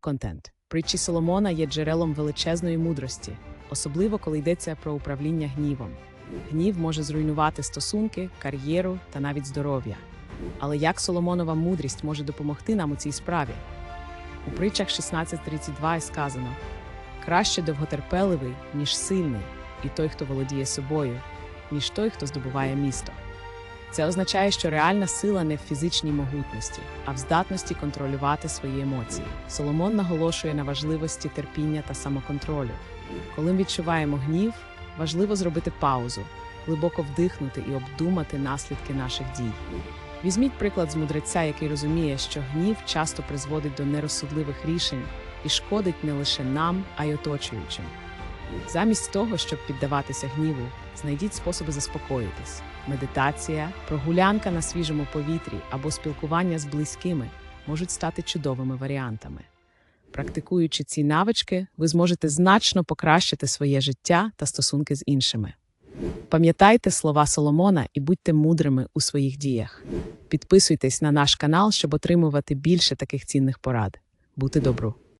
Контент. Притчі Соломона є джерелом величезної мудрості, особливо коли йдеться про управління гнівом. Гнів може зруйнувати стосунки, кар'єру та навіть здоров'я. Але як Соломонова мудрість може допомогти нам у цій справі? У притчах 16.32 сказано: краще довготерпеливий, ніж сильний, і той, хто володіє собою, ніж той, хто здобуває місто. Це означає, що реальна сила не в фізичній могутності, а в здатності контролювати свої емоції. Соломон наголошує на важливості терпіння та самоконтролю. Коли ми відчуваємо гнів, важливо зробити паузу, глибоко вдихнути і обдумати наслідки наших дій. Візьміть приклад з мудреця, який розуміє, що гнів часто призводить до нерозсудливих рішень і шкодить не лише нам, а й оточуючим. Замість того, щоб піддаватися гніву, знайдіть способи заспокоїтись. Медитація, прогулянка на свіжому повітрі або спілкування з близькими можуть стати чудовими варіантами. Практикуючи ці навички, ви зможете значно покращити своє життя та стосунки з іншими. Пам'ятайте слова Соломона і будьте мудрими у своїх діях. Підписуйтесь на наш канал, щоб отримувати більше таких цінних порад. Бути добру!